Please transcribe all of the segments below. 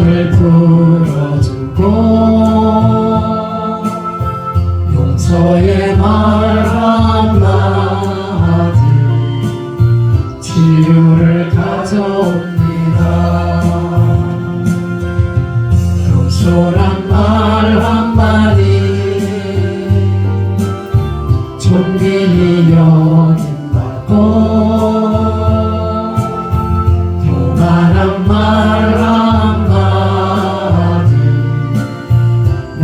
나를 풀어주고 용서의 말 한마디 치유를 가져오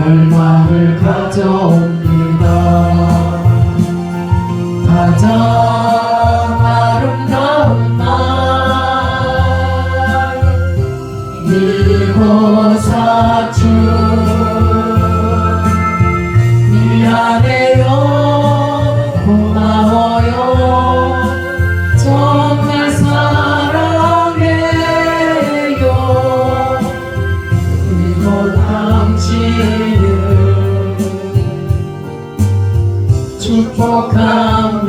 결과를 가져옵니다. 가장 아름다운 날. 이곳 to come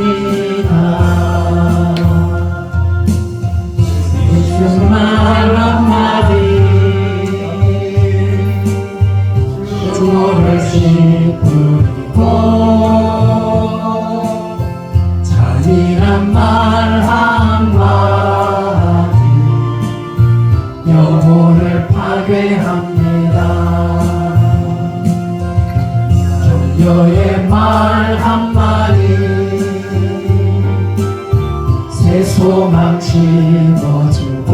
소망 심어주고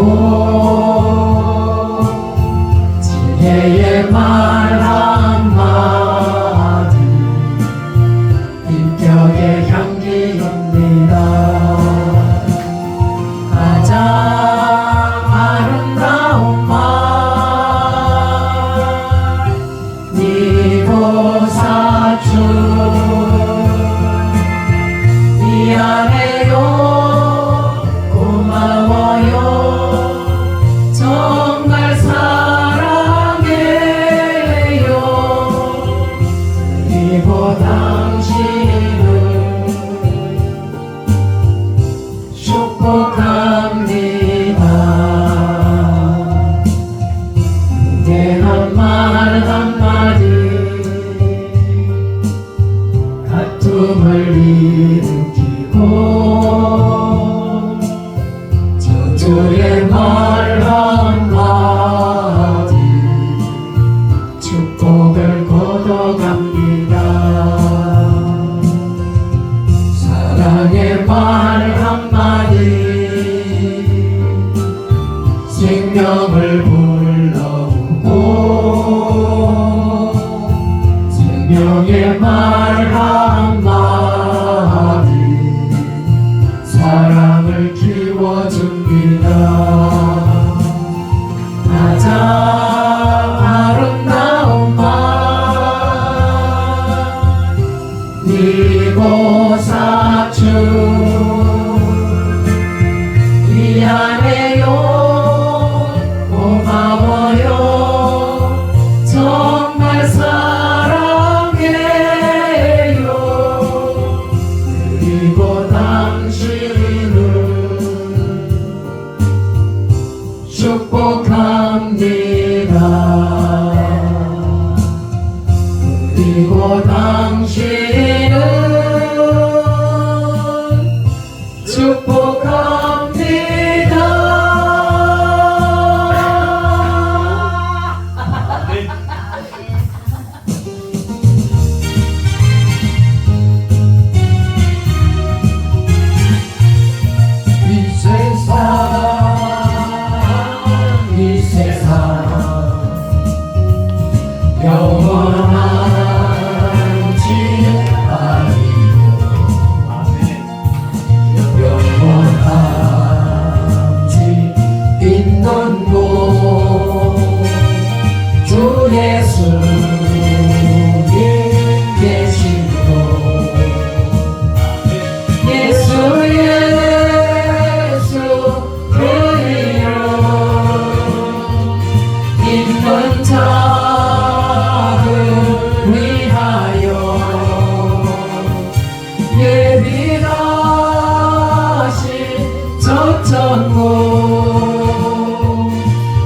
许过当时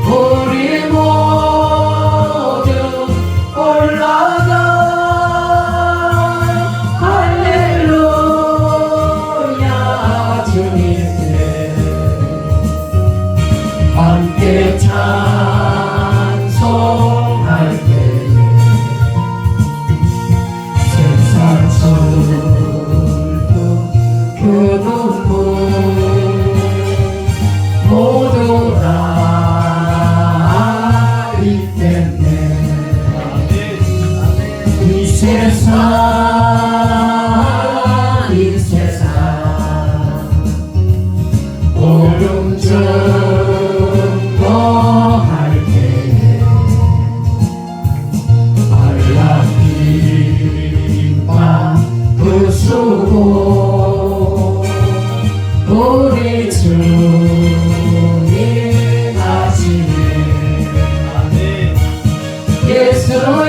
우리 모두 올라가. 할렐루야 주님께 함께 찬 보도다 있겠네. 이 세상 Eu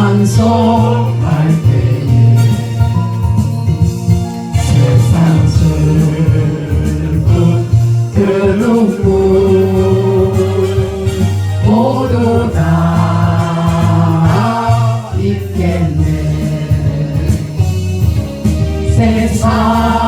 찬송할 때에 세상 슬픈 그 눈물 모두 다 있겠네. 세상